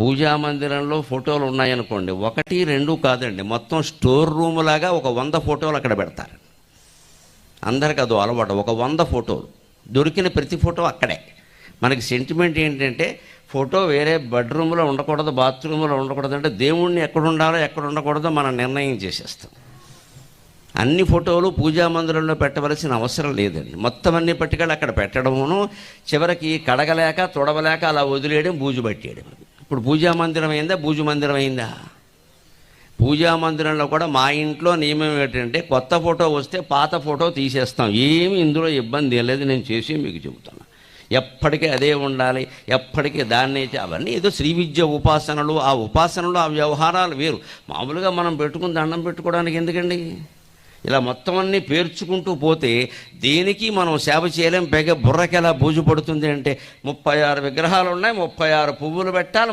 పూజా మందిరంలో ఫోటోలు ఉన్నాయనుకోండి ఒకటి రెండు కాదండి. మొత్తం స్టోర్ రూమ్ లాగా ఒక వంద ఫోటోలు అక్కడ పెడతారు. అందరికి అదో అలవాటు. ఒక వంద ఫోటోలు. దొరికిన ప్రతి ఫోటో అక్కడే. మనకి సెంటిమెంట్ ఏంటంటే ఫోటో వేరే బెడ్రూమ్లో ఉండకూడదు బాత్రూంలో ఉండకూడదు అంటే దేవుణ్ణి ఎక్కడ ఉండాలో ఎక్కడ ఉండకూడదో మనం నిర్ణయం చేసేస్తాం. అన్ని ఫోటోలు పూజా మందిరంలో పెట్టవలసిన అవసరం లేదండి. మొత్తం అన్ని పట్టుకెళ్ళి అక్కడ పెట్టడమును చివరికి కడగలేక తొడవలేక అలా వదిలేయడం బూజు పట్టేయడం ఇప్పుడు పూజా మందిరం అయిందా పూజ మందిరం అయిందా? పూజా మందిరంలో కూడా మా ఇంట్లో నియమం ఏంటంటే కొత్త ఫోటో వస్తే పాత ఫోటో తీసేస్తాం. ఏమి ఇందులో ఇబ్బంది లేదు నేను చేసి మీకు చెబుతాను ఎప్పటికీ అదే ఉండాలి ఎప్పటికీ దాన్నే అవన్నీ ఏదో శ్రీ విద్య ఉపాసనలు ఆ ఉపాసనలు ఆ వ్యవహారాలు వేరు. మామూలుగా మనం పెట్టుకుని దండం పెట్టుకోవడానికి ఎందుకండి? ఇలా మొత్తం అన్నీ పేర్చుకుంటూ పోతే దేనికి మనం సేవ చేయలేం? పైగా బుర్రకి ఎలా బూజు పడుతుంది అంటే ముప్పై ఆరు విగ్రహాలు ఉన్నాయి ముప్పై ఆరు పువ్వులు పెట్టాలి